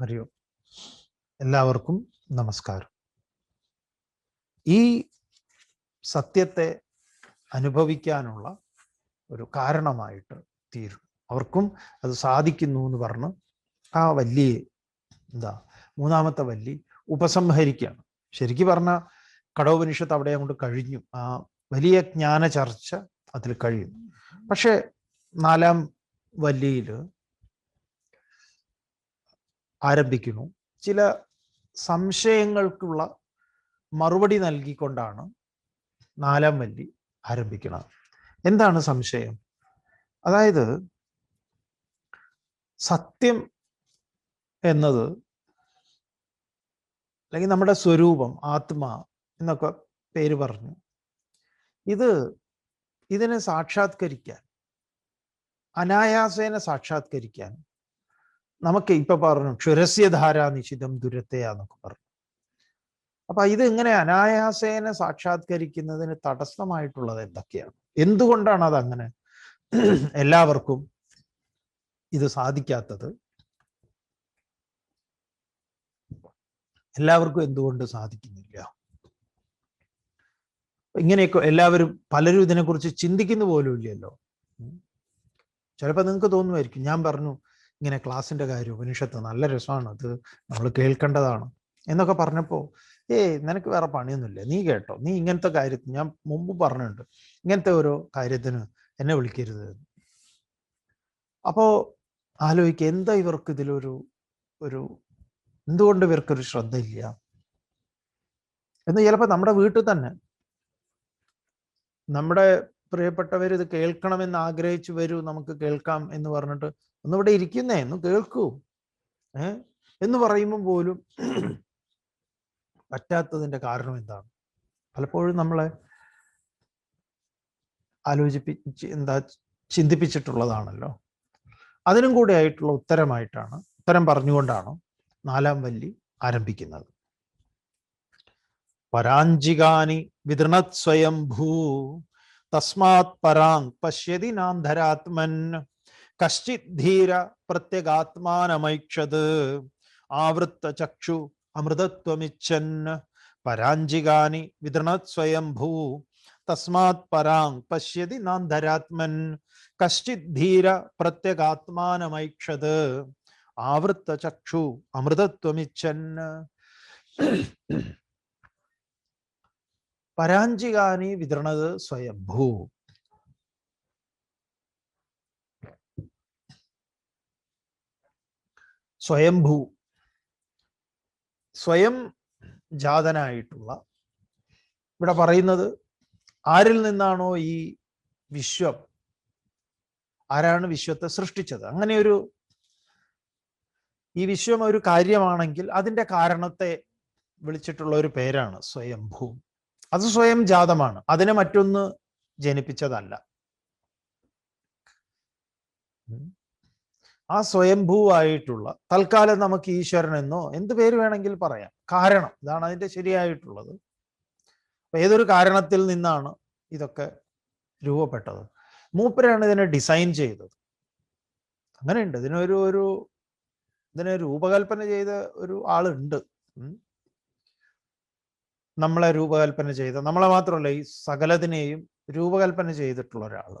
ഹരി ഓം എല്ലാവർക്കും നമസ്കാരം. ഈ സത്യത്തെ അനുഭവിക്കാനുള്ള ഒരു കാരണമായിട്ട് തീരും. അവർക്കും അത് സാധിക്കുന്നു എന്ന് പറഞ്ഞ് ആ വല്ലിയെ എന്താ മൂന്നാമത്തെ വല്ലി ഉപസംഹരിക്കുകയാണ്. ശരിക്കും പറഞ്ഞ കടോപനിഷത്ത് അവിടെ അങ്ങോട്ട് കഴിഞ്ഞു. ആ വലിയ ജ്ഞാന ചർച്ച അതിൽ കഴിയും. പക്ഷേ നാലാം വല്ലിയിൽ ആരംഭിക്കുന്നു. ചില സംശയങ്ങൾക്കുള്ള മറുപടി നൽകിക്കൊണ്ടാണ് നാലാം വല്ലി ആരംഭിക്കുന്നത്. എന്താണ് സംശയം? അതായത് സത്യം എന്നത് അല്ലെങ്കിൽ നമ്മുടെ സ്വരൂപം ആത്മാ എന്നൊക്കെ പേര് പറഞ്ഞു. ഇത് ഇതിനെ സാക്ഷാത്കരിക്കാൻ അനായാസേന സാക്ഷാത്കരിക്കാൻ നമുക്ക് ഇപ്പൊ പറഞ്ഞു ക്ഷുരസ്യധാര നിശിതം ദുരത്തെയാന്നൊക്കെ പറഞ്ഞു. അപ്പൊ ഇത് ഇങ്ങനെ അനായാസേന സാക്ഷാത്കരിക്കുന്നതിന് തടസ്സമായിട്ടുള്ളത് എന്തൊക്കെയാണ്? എന്തുകൊണ്ടാണ് അത് അങ്ങനെ എല്ലാവർക്കും ഇത് സാധിക്കാത്തത്? എല്ലാവർക്കും എന്തുകൊണ്ട് സാധിക്കുന്നില്ല? ഇങ്ങനെയൊക്കെ എല്ലാവരും പലരും ഇതിനെക്കുറിച്ച് ചിന്തിക്കുന്നു പോലും ഇല്ലല്ലോ. ചിലപ്പോൾ നിങ്ങൾക്ക് തോന്നുമായിരിക്കും ഞാൻ പറഞ്ഞു ഇങ്ങനെ ക്ലാസ്സിന്റെ കാര്യം ഉപനിഷത്ത് നല്ല രസമാണ്. അത് നമ്മൾ കേൾക്കേണ്ടതാണ്. എന്നൊക്കെ പറഞ്ഞപ്പോൾ ഏയ് നിനക്ക് വേറെ പണിയൊന്നുമില്ല. നീ കേട്ടോ. നീ ഇങ്ങനത്തെ കാര്യത്തിന് ഞാൻ മുമ്പ് പറഞ്ഞിട്ടുണ്ട്. ഇങ്ങനത്തെ ഓരോ കാര്യത്തിന് എന്നെ വിളിക്കരുത് അപ്പോ ആലോചിക്കുക എന്താ ഇവർക്ക് ഇതിലൊരു ഒരു എന്തുകൊണ്ട് ഇവർക്കൊരു ശ്രദ്ധയില്ല? എന്ന് ചിലപ്പോൾ നമ്മുടെ വീട്ടിൽ തന്നെ. നമ്മുടെ പ്രിയപ്പെട്ടവർ ഇത് കേൾക്കണമെന്ന് ആഗ്രഹിച്ചു വരൂ നമുക്ക് കേൾക്കാം എന്ന് പറഞ്ഞിട്ട് ഒന്നിവിടെ ഇരിക്കുന്നേ ഒന്ന് കേൾക്കൂ. ഏ? എന്ന് പറയുമ്പോൾ പോലും പറ്റാത്തതിന്റെ കാരണം എന്താണ്? പലപ്പോഴും നമ്മളെ ആലോചിപ്പിച്ച് എന്താ ചിന്തിപ്പിച്ചിട്ടുള്ളതാണല്ലോ. അതിനും കൂടെ ആയിട്ടുള്ള ഉത്തരമായിട്ടാണ് ഉത്തരം പറഞ്ഞുകൊണ്ടാണ് നാലാം വല്ലി ആരംഭിക്കുന്നത്. പരാഞ്ചികാനി വിതൃണത് സ്വയം ഭൂ തസ്മാത് പരാങ് പശ്യതി നാന്ധരാത്മൻ കശ്ചിത് ധീര പ്രത്യഗാത്മാനമൈക്ഷത് ആവൃത്ത ചക്ഷു അമൃതത്വമിച്ഛൻ പരാഞ്ചികാനി വിതൃണത് സ്വയം ഭൂ തസ്മാത് പരാങ് പശ്യതി നാന്ധരാത്മൻ കശ്ചിത് ധീര പ്രത്യഗാത്മാനമൈക്ഷത് ആവൃത്ത ചക്ഷു അമൃതത്വമിച്ഛൻ പരാഞ്ചികാനി വിതരണത് സ്വയംഭൂ സ്വയംഭൂ സ്വയം ജാതനായിട്ടുള്ള ഇവിടെ പറയുന്നത് ആരിൽ നിന്നാണോ ഈ വിശ്വം ആരാണ് വിശ്വത്തെ സൃഷ്ടിച്ചത്? അങ്ങനെ ഒരു ഈ വിശ്വം ഒരു കാര്യമാണെങ്കിൽ അതിന്റെ കാരണത്തെ വിളിച്ചിട്ടുള്ള ഒരു പേരാണ് സ്വയംഭൂ അത് സ്വയം ജാതമാണ്. അതിനെ മറ്റൊന്ന് ജനിപ്പിച്ചതല്ല. ആ സ്വയംഭൂവായിട്ടുള്ള തൽക്കാലം നമുക്ക് ഈശ്വരൻ എന്നോ എന്ത് പേര് വേണമെങ്കിൽ പറയാം. കാരണം ഇതാണ് അതിന്റെ ശരിയായിട്ടുള്ളത്. അപ്പൊ ഏതൊരു കാരണത്തിൽ നിന്നാണ് ഇതൊക്കെ രൂപപ്പെട്ടത്? മൂപ്പരാണ് ഇതിനെ ഡിസൈൻ ചെയ്തത്. അങ്ങനെയുണ്ട്. ഇതിനൊരു ഒരു ഇതിനെ രൂപകൽപ്പന ചെയ്ത ഒരു ആളുണ്ട്. നമ്മളെ രൂപകൽപ്പന ചെയ്ത നമ്മളെ മാത്രമല്ല ഈ സകലതിനെയും രൂപകൽപ്പന ചെയ്തിട്ടുള്ള ഒരാൾ.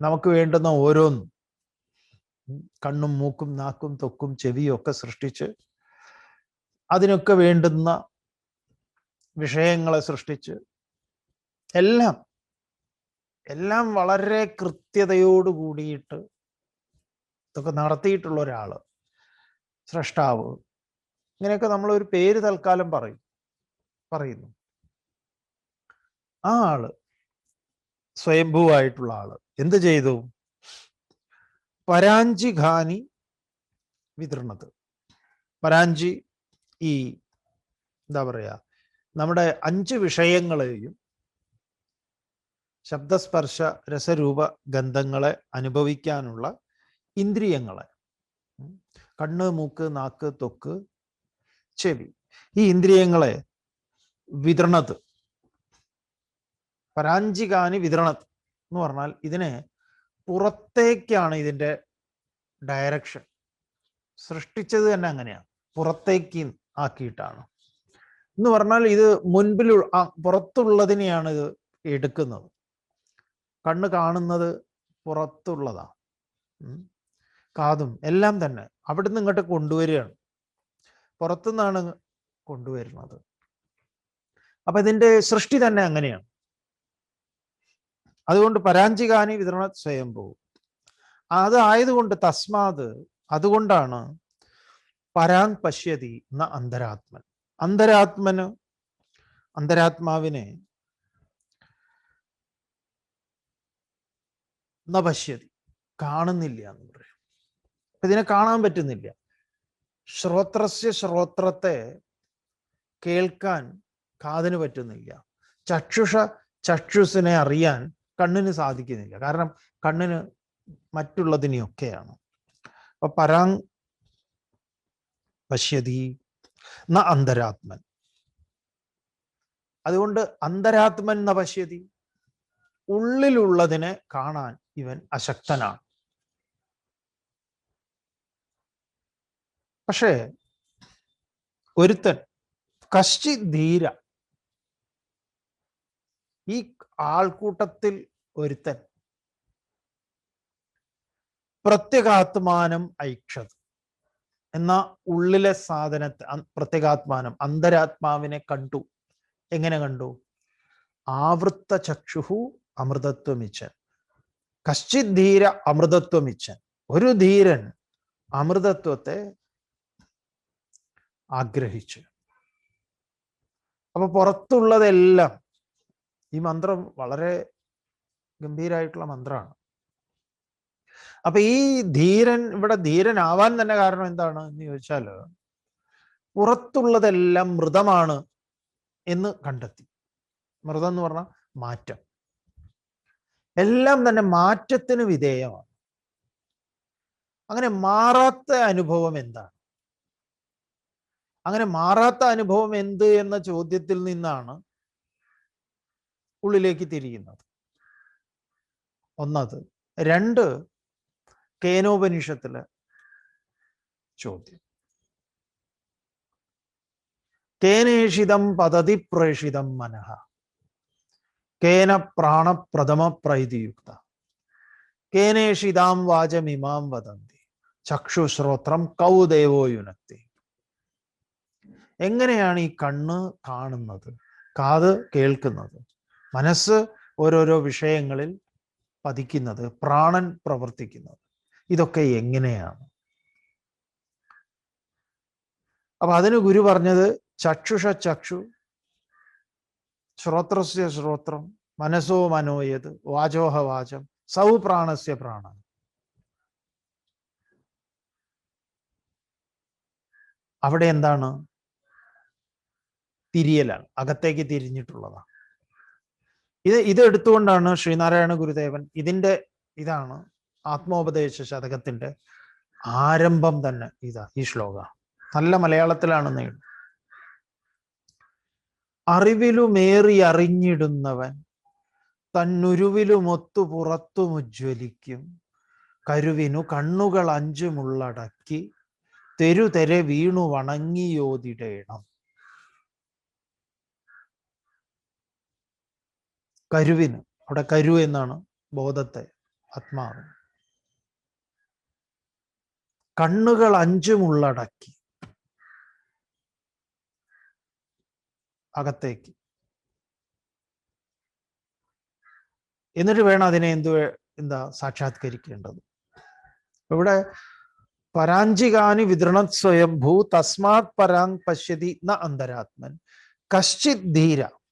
നമുക്ക് വേണ്ടുന്ന ഓരോന്നും കണ്ണും മൂക്കും നാക്കും തൊക്കും ചെവിയും ഒക്കെ സൃഷ്ടിച്ച് അതിനൊക്കെ വേണ്ടുന്ന വിഷയങ്ങളെ സൃഷ്ടിച്ച് എല്ലാം എല്ലാം വളരെ കൃത്യതയോട് കൂടിയിട്ട് ഇതൊക്കെ നടത്തിയിട്ടുള്ള ഒരാൾ സ്രഷ്ടാവ് ഇങ്ങനെയൊക്കെ നമ്മളൊരു പേര് തൽക്കാലം പറയും. പറയുന്നു. ആ ആൾ സ്വയംഭൂവായിട്ടുള്ള ആൾ. എന്ത് ചെയ്തു? പരാഞ്ചി ഖാനി വിതരണത് പരാഞ്ചി ഈ എന്താ പറയാ നമ്മുടെ അഞ്ച് വിഷയങ്ങളെയും ശബ്ദസ്പർശ രസരൂപ ഗന്ധങ്ങളെ അനുഭവിക്കാനുള്ള ഇന്ദ്രിയങ്ങളെ കണ്ണ് മൂക്ക് നാക്ക് തൊക്ക് ചെവി ഈ ഇന്ദ്രിയങ്ങളെ വിതരണത്. പരാഞ്ചികാനി വിതരണത് എന്ന് പറഞ്ഞാൽ ഇതിനെ പുറത്തേക്കാണ് ഇതിന്റെ ഡയറക്ഷൻ സൃഷ്ടിച്ചത് തന്നെ അങ്ങനെയാണ്. പുറത്തേക്ക് ആക്കിയിട്ടാണ്. എന്ന് പറഞ്ഞാൽ ഇത് മുൻപിൽ പുറത്തുള്ളതിനെയാണ് ഇത് എടുക്കുന്നത്. കണ്ണ് കാണുന്നത് പുറത്തുള്ളതാ. കാതും എല്ലാം തന്നെ അവിടുന്ന് ഇങ്ങോട്ട് കൊണ്ടുവരികയാണ്. പുറത്തുനിന്നാണ് കൊണ്ടുവരുന്നത്. അപ്പൊ ഇതിന്റെ സൃഷ്ടി തന്നെ അങ്ങനെയാണ്. അതുകൊണ്ട് പരാഞ്ചികാനി വിതരണ സ്വയംഭൂ അത് ആയതുകൊണ്ട് തസ്മാത് അതുകൊണ്ടാണ് പരാൻ പശ്യതി എന്ന അന്തരാത്മൻ. അന്തരാത്മന് അന്തരാത്മാവിനെ ന പശ്യതി കാണുന്നില്ല എന്ന് പറയും. അപ്പൊ ഇതിനെ കാണാൻ പറ്റുന്നില്ല. ശ്രോത്രസ്യ ശ്രോത്രത്തെ കേൾക്കാൻ കാതിന് പറ്റുന്നില്ല. ചക്ഷുഷ ചക്ഷുസിനെ അറിയാൻ കണ്ണിന് സാധിക്കുന്നില്ല. കാരണം കണ്ണിന് മറ്റുള്ളതിനെയൊക്കെയാണ്. അപ്പൊ പരാങ് പശ്യതി ന അന്തരാത്മൻ. അതുകൊണ്ട് അന്തരാത്മൻ ന പശ്യതി ഉള്ളിലുള്ളതിനെ കാണാൻ ഇവൻ അശക്തനാണ്. പക്ഷേ ഒരുത്തൻ കശ്ചി ധീര ഈ ആൾക്കൂട്ടത്തിൽ ഒരുത്തൻ. പ്രത്യേകാത്മാനം ഐക്ഷത് എന്ന ഉള്ളിലെ സാധനത്തെ പ്രത്യേകാത്മാനം അന്തരാത്മാവിനെ കണ്ടു. എങ്ങനെ കണ്ടു? ആവൃത്ത ചക്ഷുഹു അമൃതത്വമിച്ചൻ കശ്ചിത് ധീര അമൃതത്വമിച്ചൻ ഒരു ധീരൻ അമൃതത്വത്തെ ആഗ്രഹിച്ചു. അപ്പൊ പുറത്തുള്ളതെല്ലാം ഈ മന്ത്രം വളരെ ഗംഭീരായിട്ടുള്ള മന്ത്രമാണ് അപ്പൊ ഈ ധീരൻ ഇവിടെ ധീരനാവാൻ തന്നെ കാരണം എന്താണ് എന്ന് ചോദിച്ചാൽ പുറത്തുള്ളതെല്ലാം മൃതമാണ് എന്ന് കണ്ടെത്തി. മൃതം എന്ന് പറഞ്ഞാൽ മാറ്റം. എല്ലാം തന്നെ മാറ്റത്തിന് വിധേയമാണ്. അങ്ങനെ മാറാത്ത അനുഭവം എന്താണ്? അങ്ങനെ മാറാത്ത അനുഭവം എന്ത് എന്ന ചോദ്യത്തിൽ നിന്നാണ് ഉള്ളിലേക്ക് തിരിയുന്നത്. ഒന്നത്. രണ്ട് കേനോപനിഷത്തിലെ ചോദ്യം. കേനേഷിതം പതതി പ്രേഷിതം മനഃ. കേന പ്രാണപ്രഥമ പ്രൈതിയുക്ത കേനേഷിതാം വാചമിമാം വദന്തി. ചക്ഷുശ്രോത്രം കൗദേവോ യുനക്തി. എങ്ങനെയാണ് ഈ കണ്ണ് കാണുന്നത്? കാത് കേൾക്കുന്നത്? മനസ്സ് ഓരോരോ വിഷയങ്ങളിൽ പതിക്കുന്നത് പ്രാണൻ പ്രവർത്തിക്കുന്നത്. ഇതൊക്കെ എങ്ങനെയാണ്? അപ്പൊ അതിന് ഗുരു പറഞ്ഞത് ചക്ഷുഷ ചക്ഷു ശ്രോത്രസ്യ ശ്രോത്രം മനസ്സോ മനോയത് വാചോഹ വാചം സൗ പ്രാണസ്യ പ്രാണൻ അവിടെ എന്താണ്? തിരിയലാണ് അകത്തേക്ക് തിരിഞ്ഞിട്ടുള്ളതാണ്. ഇത് ഇത് എടുത്തുകൊണ്ടാണ് ശ്രീനാരായണ ഗുരുദേവൻ ഇതിന്റെ ഇതാണ് ആത്മോപദേശ ശതകത്തിന്റെ ആരംഭം തന്നെ ഇതാ ഈ ശ്ലോക. നല്ല മലയാളത്തിലാണ് നീളും അറിവിലുമേറി അറിഞ്ഞിടുന്നവൻ തന്നുരുവിലുമൊത്തു പുറത്തുമുജ്വലിക്കും കരുവിനു കണ്ണുകൾ അഞ്ചുമുള്ളടക്കി തെരുതെരെ വീണു വണങ്ങിയോതിടേണം. കരുവിന് അവിടെ കരു എന്നാണ് ബോധത്തെ ആത്മാവ്. കണ്ണുകൾ അഞ്ചും ഉള്ളടക്കി. അകത്തേക്ക്. എന്നിട്ട് വേണം അതിനെ എന്തു എന്താ സാക്ഷാത്കരിക്കേണ്ടത്. ഇവിടെ പരാഞ്ചികാനി സ്വയം ഭൂ തസ്മാത് പരാങ് പശ്യതി ന അന്തരാത്മൻ. കശ്ചിത് ധീര.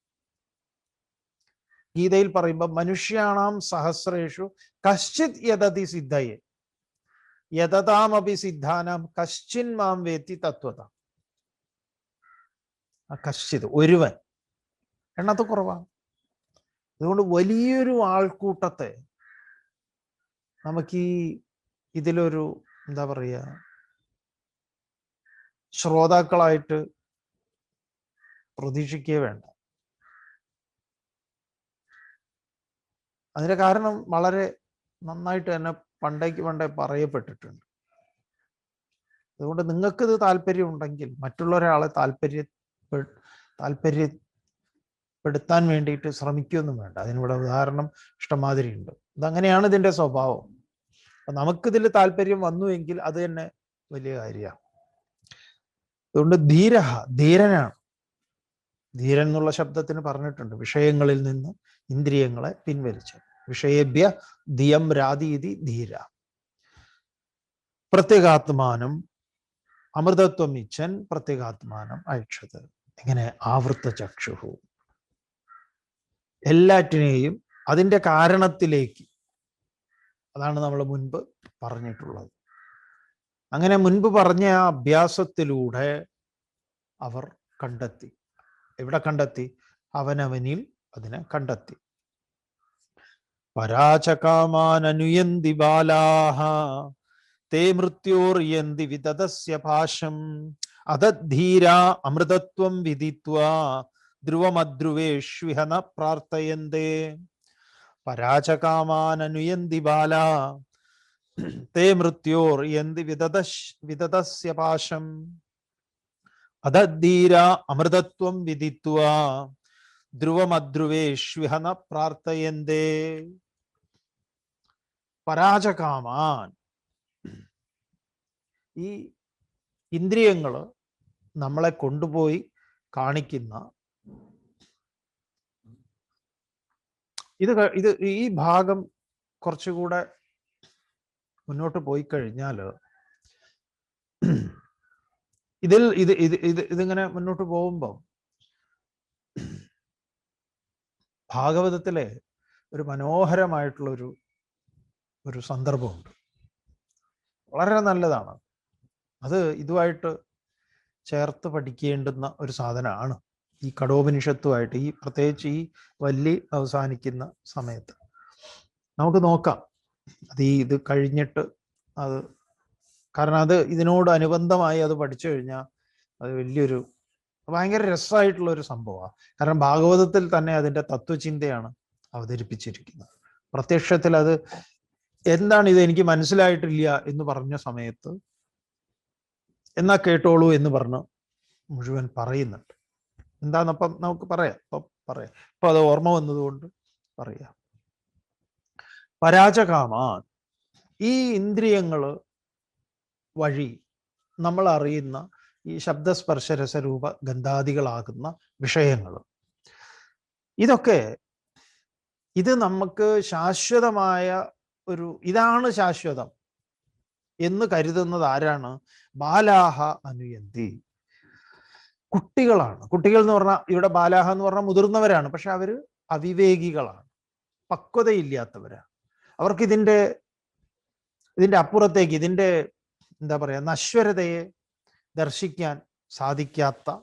ഗീതയിൽ പറയുമ്പോൾ മനുഷ്യാണാം സഹസ്രേഷു കശ്ചിത് യഥതി സിദ്ധയെ. യതതാമപി സിദ്ധാനാം കശ്ചിൻ മാം വേത്തി തത്വത. കശ്ചിത് ഒരുവൻ. എണ്ണത്ത് കുറവാണ്. അതുകൊണ്ട് വലിയൊരു ആൾക്കൂട്ടത്തെ നമുക്ക് ഈ ഇതിലൊരു എന്താ പറയുക ശ്രോതാക്കളായിട്ട് പ്രതീക്ഷിക്കുകയേ വേണ്ട. അതിന്റെ കാരണം വളരെ നന്നായിട്ട് തന്നെ പണ്ടേക്ക് പണ്ടേ പറയപ്പെട്ടിട്ടുണ്ട്. അതുകൊണ്ട് നിങ്ങൾക്കിത് താല്പര്യം ഉണ്ടെങ്കിൽ മറ്റുള്ള ഒരാളെ താല്പര്യ താല്പര്യപ്പെടുത്താൻ വേണ്ടിയിട്ട് ശ്രമിക്കുകയൊന്നും വേണ്ട. അതിനിവിടെ ഉദാഹരണം ഇഷ്ടമാതിരി ഉണ്ട് ഇതങ്ങനെയാണ് ഇതിന്റെ സ്വഭാവം. അപ്പൊ നമുക്കിതിൽ താല്പര്യം വന്നു എങ്കിൽ അത് തന്നെ വലിയ കാര്യമാണ്. അതുകൊണ്ട് ധീരഹ ധീരനാണ്. ധീരൻ എന്നുള്ള ശബ്ദത്തിന് പറഞ്ഞിട്ടുണ്ട്. വിഷയങ്ങളിൽ നിന്ന് ഇന്ദ്രിയങ്ങളെ പിൻവലിച്ചു. വിഷയേഭ്യ ധിയം രാതീതി ധീര. പ്രത്യേകാത്മാനം അമൃതത്വം ഇച്ഛൻ പ്രത്യേകാത്മാനം അയച്ചത്. ഇങ്ങനെ ആവൃത്ത ചക്ഷുഹു. എല്ലാറ്റിനെയും അതിന്റെ കാരണത്തിലേക്ക് അതാണ് നമ്മൾ മുൻപ് പറഞ്ഞിട്ടുള്ളത്. അങ്ങനെ മുൻപ് പറഞ്ഞ ആ അഭ്യാസത്തിലൂടെ അവർ കണ്ടെത്തി. എവിടെ കണ്ടെത്തി? അവനവനിൽ അതിനെ കണ്ടെത്തി. പരാചകാമാനനുയന്തി ബാലാഹ തേ മൃത്യോർയന്തി വിതതസ്യ ഭാഷം അധീര അമൃതത്വം വിധിത്വ ധ്രുവമധ്രുവേഷ്വിഹ ന പ്രാർത്ഥയന്തേ. പരാചകാമാനനുയന്തി ബാല തേ മൃത്യോർ വിതതശ് വിതതസ്യ പാശം അധീര അമൃതത്വം വിദിത്വാ ധ്രുവമധ്രുവേഷ്വിഹ ന പ്രാർത്ഥയന്തേ. പരാജകാമാൻ. ഈ ഇന്ദ്രിയങ്ങൾ നമ്മളെ കൊണ്ടുപോയി കാണിക്കുന്ന ഇത് ഇത് ഈ ഭാഗം കുറച്ചുകൂടെ മുന്നോട്ട് പോയി കഴിഞ്ഞാൽ ഇതിൽ ഇത് ഇത് ഇത് ഇതിങ്ങനെ മുന്നോട്ട് പോകുമ്പോൾ ഭാഗവതത്തിലെ ഒരു മനോഹരമായിട്ടുള്ളൊരു ഒരു സന്ദർഭമുണ്ട്. വളരെ നല്ലതാണ്. അത് ഇതുമായിട്ട് ചേർത്ത് പഠിക്കേണ്ടുന്ന ഒരു സാധനമാണ് ഈ കടോപനിഷത്തുമായിട്ട് ഈ പ്രത്യേകിച്ച് ഈ വല്ലി അവസാനിക്കുന്ന സമയത്ത്. നമുക്ക് നോക്കാം. അത് ഈ ഇത് കഴിഞ്ഞിട്ട് അത് കാരണം അത് ഇതിനോട് അനുബന്ധമായി അത് പഠിച്ചു കഴിഞ്ഞാൽ അത് വലിയൊരു ഭയങ്കര രസമായിട്ടുള്ള ഒരു സംഭവമാണ് കാരണം ഭാഗവതത്തിൽ തന്നെ അതിന്റെ തത്വചിന്തയാണ് അവതരിപ്പിച്ചിരിക്കുന്നത്. പ്രത്യക്ഷത്തിൽ അത് എന്താണ് ഇത് എനിക്ക് മനസ്സിലായിട്ടില്ല എന്ന് പറഞ്ഞ സമയത്ത് എന്നാ കേട്ടോളൂ എന്ന് പറഞ്ഞ് മുഴുവൻ പറയുന്നുണ്ട്. എന്താന്നപ്പം നമുക്ക് പറയാം. ഇപ്പം പറയാം. ഇപ്പൊ അത് ഓർമ്മ വന്നതുകൊണ്ട് പറയാം. പരാജകാമാൻ ഈ ഇന്ദ്രിയങ്ങൾ വഴി നമ്മൾ അറിയുന്ന ഈ ശബ്ദസ്പർശ രസരൂപ ഗന്ധാദികളാകുന്ന വിഷയങ്ങൾ ഇതൊക്കെ ഇത് നമുക്ക് ശാശ്വതമായ ഒരു ഇതാണ് ശാശ്വതം എന്ന് കരുതുന്നത് ആരാണ്? ബാലാഹ അനുയന്തി. കുട്ടികളാണ്. കുട്ടികൾ എന്ന് പറഞ്ഞാൽ ഇവിടെ ബാലാഹ എന്ന് പറഞ്ഞാൽ മുതിർന്നവരാണ് പക്ഷെ അവർ അവിവേകികളാണ്. പക്വതയില്ലാത്തവരാണ്. അവർക്ക് ഇതിന്റെ ഇതിന്റെ അപ്പുറത്തേക്ക് ഇതിന്റെ എന്താ പറയാ നശ്വരതയെ ദർശിക്കാൻ സാധിക്കാത്ത.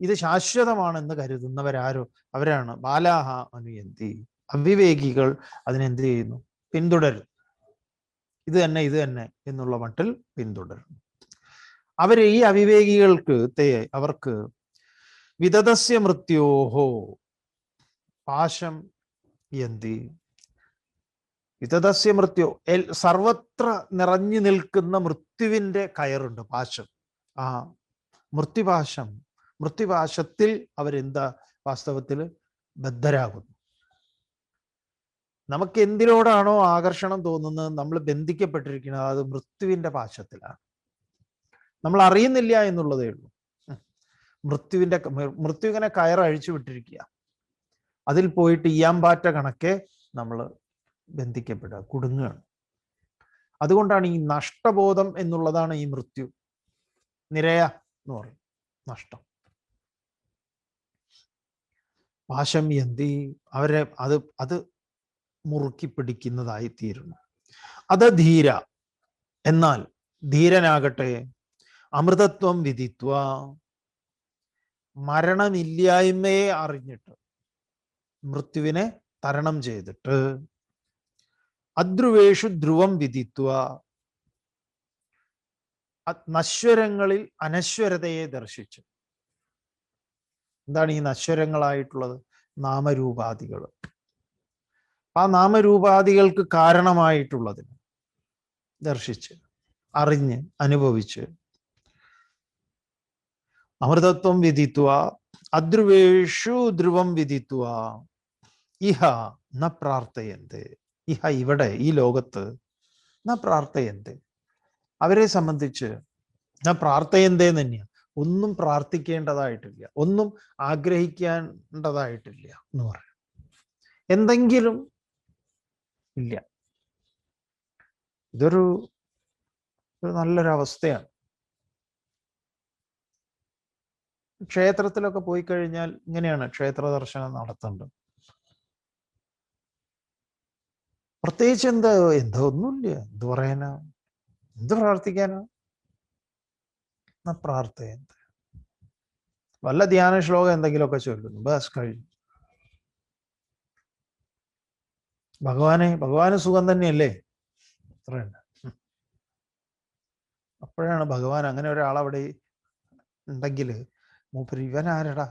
ഇത് ശാശ്വതമാണെന്ന് കരുതുന്നവരാരോ? അവരാണ് ബാലാഹ അനുയന്തി. അവിവേകികൾ അതിനെന്ത് ചെയ്യുന്നു? പിന്തുടരും ഇത് തന്നെ ഇത് തന്നെ എന്നുള്ള മട്ടിൽ പിന്തുടരും അവർ ഈ അവിവേകികൾക്ക് അവർക്ക് വിതതസ്യ മൃത്യോഹോ പാശം യന്തി. വിതതസ്യ മൃത്യു. എൽ സർവത്ര നിറഞ്ഞു നിൽക്കുന്ന മൃത്യുവിന്റെ കയറുണ്ട് പാശം. ആ മൃത്യുപാശം. മൃത്യുപാശത്തിൽ അവരെന്താ? വാസ്തവത്തിൽ ബദ്ധരാകുന്നു. നമുക്ക് എന്തിനോടാണോ ആകർഷണം തോന്നുന്നത്? നമ്മൾ ബന്ധിക്കപ്പെട്ടിരിക്കുന്നത് അത് മൃത്യുവിന്റെ പാശത്തിലാണ്. നമ്മൾ അറിയുന്നില്ല എന്നുള്ളതേ ഉള്ളൂ. മൃത്യുവിന്റെ മൃത്യുവിനെ മൃത്യു ഇങ്ങനെ കയറഴിച്ചു വിട്ടിരിക്കുക. അതിൽ പോയിട്ട് ഇയാമ്പാറ്റ കണക്കെ നമ്മൾ ബന്ധിക്കപ്പെടുക കുടുങ്ങുകയാണ്. അതുകൊണ്ടാണ് ഈ നഷ്ടബോധം എന്നുള്ളതാണ് ഈ മൃത്യു. നിരയ എന്ന് പറയും. നഷ്ടം. പാശം എന്തി അവരെ അത് അത് മുറുക്കി പിടിക്കുന്നതായി തീരുന്നു. അത് ധീര. എന്നാൽ ധീരനാകട്ടെ അമൃതത്വം വിധിത്വ മരണമില്ലായ്മയെ അറിഞ്ഞിട്ട് മൃത്യുവിനെ തരണം ചെയ്തിട്ട് അധ്രുവേഷു ധ്രുവം വിധിത്വ നശ്വരങ്ങളിൽ അനശ്വരതയെ ദർശിച്ചു. എന്താണ് ഈ നശ്വരങ്ങളായിട്ടുള്ളത്? നാമരൂപാദികൾ. ആ നാമരൂപാദികൾക്ക് കാരണമായിട്ടുള്ളതിന് ദർശിച്ച് അറിഞ്ഞ് അനുഭവിച്ച്. അമൃതത്വം വിധിത്വ അധ്രുവേഷു ധ്രുവം വിധിത്വ ഇഹ ന പ്രാർത്ഥയന്ത്. ഇഹ ഇവിടെ ഈ ലോകത്ത് ന പ്രാർത്ഥയന്തേ? അവരെ സംബന്ധിച്ച് ന പ്രാർത്ഥയന്തേ തന്നെയാണ് ഒന്നും പ്രാർത്ഥിക്കേണ്ടതായിട്ടില്ല. ഒന്നും ആഗ്രഹിക്കേണ്ടതായിട്ടില്ല എന്ന് പറയാം. എന്തെങ്കിലും ഇല്ല. ഇതൊരു നല്ലൊരവസ്ഥയാണ്. ക്ഷേത്രത്തിലൊക്കെ പോയി കഴിഞ്ഞാൽ ഇങ്ങനെയാണ് ക്ഷേത്ര ദർശനം നടത്തേണ്ടത്. പ്രത്യേകിച്ച് എന്താ എന്താ ഒന്നുമില്ല. എന്ത് പറയാനാ? എന്ത് പ്രാർത്ഥിക്കാനാ? എന്നാ പ്രാർത്ഥന വല്ല ധ്യാന ശ്ലോകം എന്തെങ്കിലുമൊക്കെ ചൊല്ലുന്നു. ബസ് കഴിഞ്ഞു. ഭഗവാനെ ഭഗവാന് സുഖം തന്നെയല്ലേ? അത്രയുണ്ട് അപ്പോഴാണ് ഭഗവാൻ അങ്ങനെ ഒരാളവിടെ ഉണ്ടെങ്കിൽ മൂപ്പര് ഇവനാരടാ?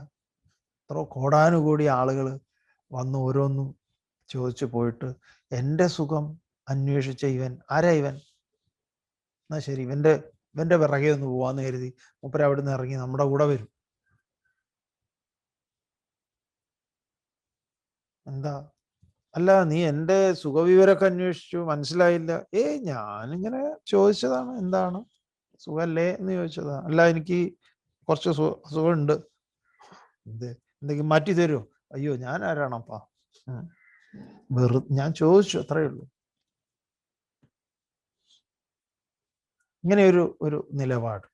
എത്ര കോടാനുകൂടി ആളുകൾ വന്ന് ഓരോന്നും ചോദിച്ചു പോയിട്ട് എന്റെ സുഖം അന്വേഷിച്ച ഇവൻ ആരാ ഇവൻ? എന്നാ ശരി ഇവന്റെ ഇവന്റെ പിറകെ ഒന്ന് പോവാന്ന് കരുതി. മുപ്പര അവിടെ നിന്ന് ഇറങ്ങി നമ്മുടെ കൂടെ വരും. എന്താ? അല്ല നീ എന്റെ സുഖവിവരമൊക്കെ അന്വേഷിച്ചു മനസ്സിലായില്ല. ഏ ഞാനിങ്ങനെ ചോദിച്ചതാണ് എന്താണ്? സുഖമല്ലേ എന്ന് ചോദിച്ചതാ. അല്ല എനിക്ക് കുറച്ച് സുഖമുണ്ട്. എന്ത്? എന്തെങ്കിലും മാറ്റി തരുമോ അയ്യോ ഞാൻ ആരാണപ്പാ. വെറു ഞാൻ ചോദിച്ചു അത്രയേ ഉള്ളൂ. ഇങ്ങനെ ഒരു ഒരു നിലപാട്.